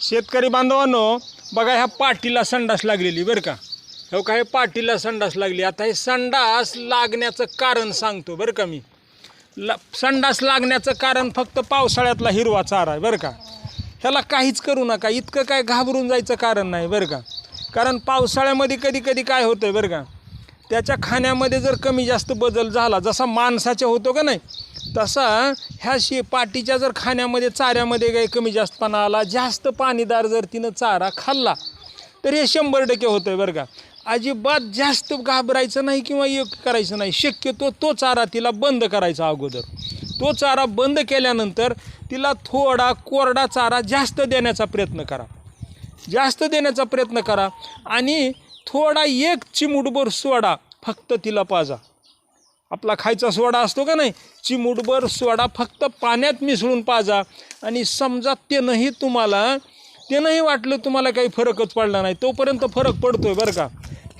शेतकरी बांधवांनो बघा ह्या पाटीला संडास लागलेली बरं का. हो का हे पाटीला संडास लागली. आता हे संडास लागण्याचं कारण सांगतो बरं का मी. ला संडास लागण्याचं कारण फक्त पावसाळ्यातला हिरवा चारा आहे बरं का. ह्याला काहीच करू नका. इतकं काय घाबरून जायचं कारण नाही बरं का. कारण पावसाळ्यामध्ये कधी कधी काय होतं आहे बरं का त्याच्या खाण्यामध्ये जर कमी जास्त बदल झाला जसा माणसाच्या होतो का नाही तसा ह्या शे पाटीच्या जर खाण्यामध्ये चाऱ्यामध्ये काही कमी जास्तपणा आला जास्त पाणीदार जर तिनं चारा खाल्ला तर हे शंभर टक्के होतं आहे बरं का. अजिबात जास्त घाबरायचं नाही किंवा एक करायचं नाही. शक्यतो तो चारा तिला बंद करायचा अगोदर. तो चारा बंद केल्यानंतर तिला थोडा कोरडा चारा जास्त देण्याचा प्रयत्न करा. जास्त देण्याचा प्रयत्न करा आणि थोडा एक चिमूटभर सोडा फक्त तिला पाजा. आपला खायचा सोडा असतो का नाही? चिमूटभर सोडा फक्त पाण्यात मिसळून पाजा. आणि समजा त्यानंही तुम्हाला तेनंही वाटलं तुम्हाला काही फरकच पडला नाही तोपर्यंत फरक पडतोय बरं का.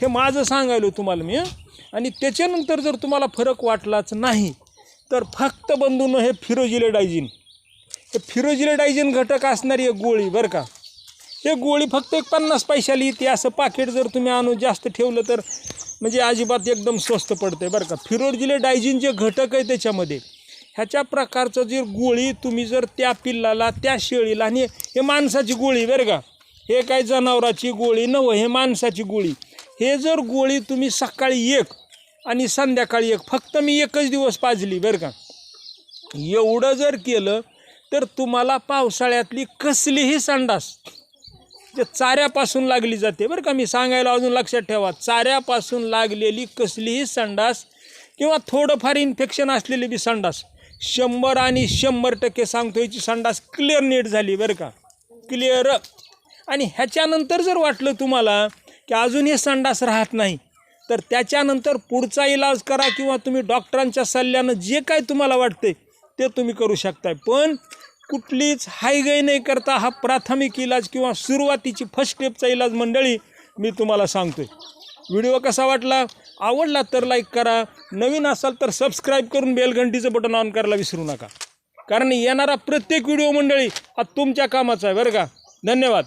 हे माझं सांगायलो तुम्हाला मी आणि त्याच्यानंतर जर तुम्हाला फरक वाटलाच नाही तर फक्त बंधून हे फिरोजिलेडायझिन हे फिरोजिलेडायझिन घटक असणारी एक गोळी बरं का. हे गोळी फक्त एक पन्नास पैशाली येते असं पाकिट जर तुम्ही आणून जास्त ठेवलं तर म्हणजे अजिबात एकदम स्वस्त पडते बरं का. फिरोजिले डायजिन जे घटक आहे त्याच्यामध्ये. ह्याच्या प्रकारचं जी गोळी तुम्ही जर त्या पिल्लाला त्या शेळीला आणि हे माणसाची गोळी बरं का. हे काय जनावराची गोळी नवं हे माणसाची गोळी. हे जर गोळी तुम्ही सकाळी एक आणि संध्याकाळी एक फक्त मी एकच दिवस पाजली बरं का. एवढं जर केलं तर तुम्हाला पावसाळ्यातली कसलीही संडास जे चाऱ्यापासून लागली जाते बरं का? मी सांगायला अजून लक्षात ठेवा चाऱ्यापासून लागलेली कसलीही संडास किंवा थोडंफार इन्फेक्शन असलेली बी संडास शंभर आणि शंभर टक्के सांगतो याची संडास क्लिअर नीट झाली बरं का? क्लिअर आणि ह्याच्यानंतर जर वाटलं तुम्हाला की अजून हे संडास राहत नाही तर त्याच्यानंतर पुढचा इलाज करा किंवा तुम्ही डॉक्टरांच्या सल्ल्यानं जे काय तुम्हाला वाटते ते तुम्ही करू शकताय. पण कुठलीच हायगाई नाही करता हा प्राथमिक इलाज किंवा सुरुवातीची फर्स्ट स्टेपचा इलाज मंडळी मी तुम्हाला सांगतोय. व्हिडिओ कसा वाटला? आवडला तर लाईक करा. नवीन असाल तर सबस्क्राईब करून बेलघंटीचं बटन ऑन करायला विसरू नका. कारण येणारा प्रत्येक व्हिडिओ मंडळी हा तुमच्या कामाचा आहे बरं का? धन्यवाद.